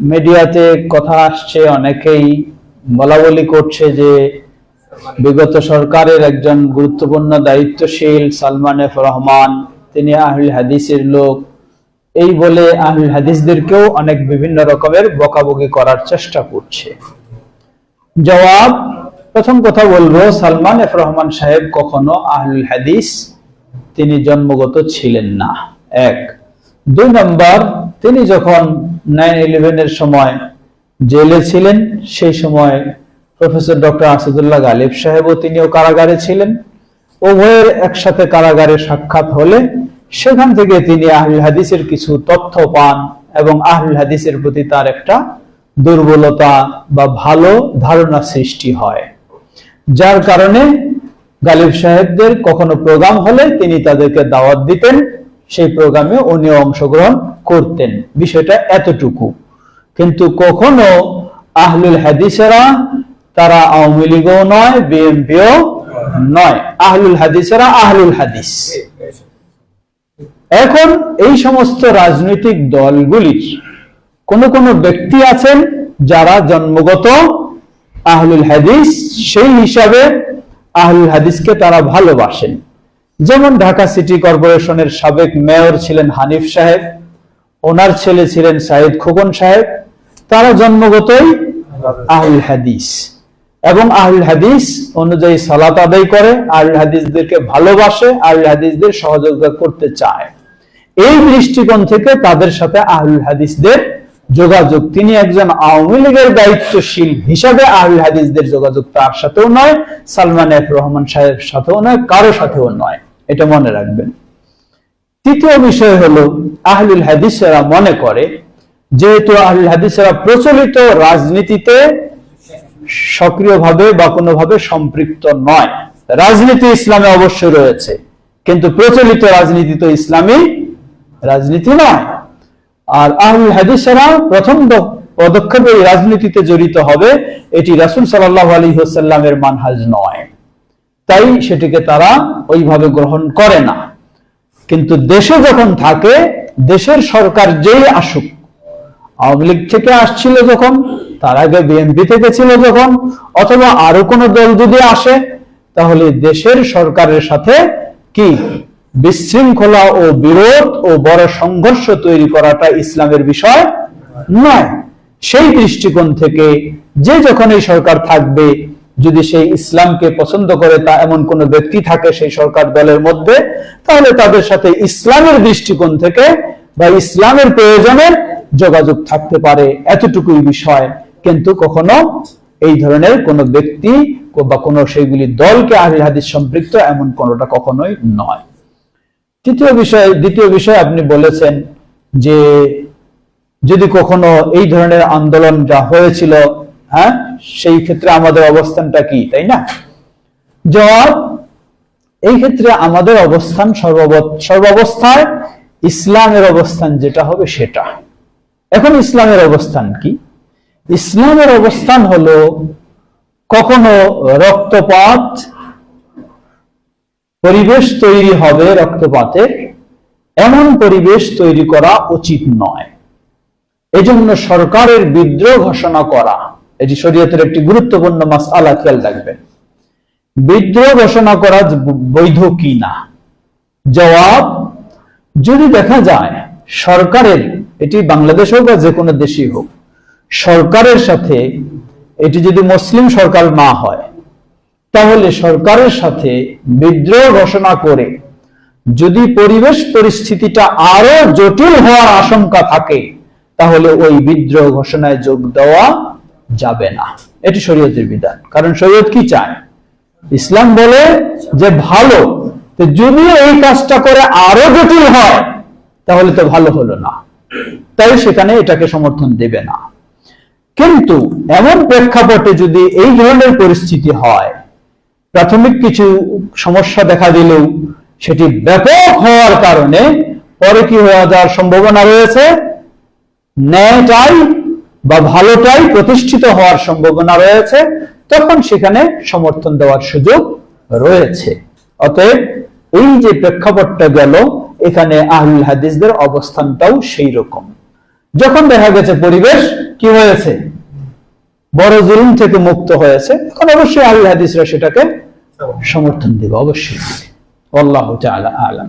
মিডিয়াতে কথা আসছে, অনেকেই বলা বলি করছে যে বিগত সরকারের একজন গুরুত্বপূর্ণ দায়িত্বশীল সালমান এফ রহমান, তিনি আহুল হাদিসের লোক। এই বলে আহুল হাদিসদেরকেও অনেক বিভিন্ন রকমের বকাবকি করার চেষ্টা করছে। জবাব, প্রথম কথা বলব, সালমান এফ রহমান সাহেব কখনো আহুল হাদিস তিনি জন্মগত ছিলেন না। এক। দুই নম্বর, তিনি যখন নাইন ইলেভেনের সময় জেলে ছিলেন, সেই সময় প্রফেসর ডক্টর আসাদুল্লাহ গালিব সাহেবও তিনিও কারাগারে ছিলেন। উভয়ের একসাথে কারাগারে সাক্ষাৎ হলে সেখান থেকে তিনি আহুল হাদিসের কিছু তথ্য পান এবং আহুল হাদিসের প্রতি তার একটা দুর্বলতা বা ভালো ধারণা সৃষ্টি হয়। যার কারণে গালিব সাহেবদের কখনো প্রোগ্রাম হলে তিনি তাদেরকে দাওয়াত দিতেন সেই প্রোগ্রামে উনিও অংশগ্রহণ করতেন। বিষয়টা এতটুকু। কিন্তু কখনো আহলুল হাদিসেরা তারা আওয়ামী লীগও নয়, বিএনপিও নয়। আহলুল হাদিসেরা আহলুল হাদিস। এখন এই সমস্ত রাজনৈতিক দলগুলির কোন কোন ব্যক্তি আছেন যারা জন্মগত আহলুল হাদিস, সেই হিসাবে আহলুল হাদিসকে তারা ভালোবাসেন। যেমন ঢাকা সিটি কর্পোরেশনের সাবেক মেয়র ছিলেন হানিফ সাহেব, ওনার ছেলে ছিলেন সাইদ খোকন সাহেব, তারা জন্মগতই আহুল হাদিস। এবং আহুল হাদিস অনুযায়ী সালাত আদায় করে আহুল হাদিসদেরকে ভালোবাসে আহুল হাদিসদের সহযোগিতা করতে চায়। এই দৃষ্টিকোণ থেকে তাদের সাথে আহুল হাদিসদের যোগাযোগ। তিনি একজন আওয়ামী লীগের দায়িত্বশীল হিসাবে আহুল হাদিসদের যোগাযোগ তার সাথেও নয়, সালমান এফ রহমান সাহেবের সাথেও নয়, কারও সাথেও নয়। এটা মনে রাখবেন। তৃতীয় বিষয় হলো, আহলুল হাদিসেরা মনে করে, যেহেতু আহলুল হাদিসেরা প্রচলিত রাজনীতিতে সক্রিয়ভাবে বা কোনোভাবে সম্পৃক্ত নয়। রাজনীতি ইসলামে অবশ্যই রয়েছে, কিন্তু প্রচলিত রাজনীতি তো ইসলামী রাজনীতি নয়। আর আহুল হাদিসেরা প্রথম পদক্ষেপে রাজনীতিতে জড়িত হবে, এটি রাসুল সাল্লাহ আলী হোসাল্লামের মানহাজ নয়। তাই সেটিকে তারা ওইভাবে গ্রহণ করে না। কিন্তু দেশে যখন থাকে, দেশের সরকার যেই আসুক, আওয়ামী লীগ থেকে আসছিল যখন, তার আগে বিএনপি থেকে ছিল যখন, অথবা আরও কোনো দল যদি আসে, তাহলে দেশের সরকারের সাথে কি? বিশৃঙ্খলা ও বিরোধ ও বড় সংঘর্ষ তৈরি করাটা ইসলামের বিষয় নয়। সেই দৃষ্টিকোণ থেকে যে যখন এই সরকার থাকবে যদি সেই ইসলামকে পছন্দ করে তা এমন কোন ব্যক্তি থাকে সেই সরকার দলের মধ্যে, তাহলে তাদের সাথে ইসলামের দৃষ্টিকোণ থেকে বা ইসলামের প্রয়োজনে যোগাযোগ থাকতে পারে এতটুকুই বিষয়। কিন্তু কখনো এই ধরনের কোন ব্যক্তি বা কোনো সেইগুলি দলকে আহলে হাদিস সম্পৃক্ত এমন কোনটা কখনোই নয়। তৃতীয় বিষয়, দ্বিতীয় বিষয় আপনি বলেছেন যে যদি কখনো এই ধরনের আন্দোলন যা হয়েছিল হ্যাঁ? সেই ক্ষেত্রে আমাদের অবস্থানটা কি, তাই না? জবাব এই ক্ষেত্রে আমাদের অবস্থান সর্বব- সর্বাবস্থায় ইসলামের অবস্থান যেটা হবে সেটা। এখন ইসলামের অবস্থান কি? ইসলামের অবস্থান হলো কখনো রক্তপাত, পরিবেশ তৈরি হবে রক্তপাতের, এমন পরিবেশ তৈরি করা উচিত নয়। এজন্য সরকারের বিদ্রোহ ঘোষণা করা এটি শরীয়তের একটি গুরুত্বপূর্ণ মাস আলা খেয়াল রাখবেন। বিদ্রোহ ঘোষণা করা বৈধ কি না? জবাব, যদি দেখা যায় সরকারের, এটি বাংলাদেশ হোক বা যে কোনো দেশই হোক, সরকারের সাথে এটি যদি মুসলিম সরকার না হয়, তাহলে সরকারের সাথে বিদ্রোহ ঘোষণা করে যদি পরিবেশ পরিস্থিতিটা আরও জটিল হওয়ার আশঙ্কা থাকে, তাহলে ওই বিদ্রোহ ঘোষণায় যোগ দেওয়া যাবে না। এটি শরীয়তের বিধান। কারণ শরীয়ত কি চায়? ইসলাম বলে যে ভালো যদি এই কাজটা করে আরও জটিল হয়, তাহলে তো ভালো হলো না। তাই সেখানে এটাকে সমর্থন দেবে না। কিন্তু এমন প্রেক্ষাপটে যদি এই ধরনের পরিস্থিতি হয়, প্রাথমিক কিছু সমস্যা দেখা দিলেও সেটি ব্যাপক হওয়ার কারণে পরে কি হয়ে যাওয়ার সম্ভাবনা রয়েছে? ন্যায়টাই বা ভালোটাই প্রতিষ্ঠিত হওয়ার সম্ভাবনা রয়েছে, তখন সেখানে সমর্থন দেওয়ার সুযোগ রয়েছে। অতএব এই যে প্রেক্ষাপটটা গেল, এখানে আহুল হাদিসদের অবস্থানটাও সেই রকম যখন দেখা গেছে পরিবেশ কি হয়েছে? বড় জুলুম থেকে মুক্ত হয়েছে, তখন অবশ্যই আহলে হাদিসরা সেটাকে সমর্থন দিবে, অবশ্যই। আল্লাহ আলাম।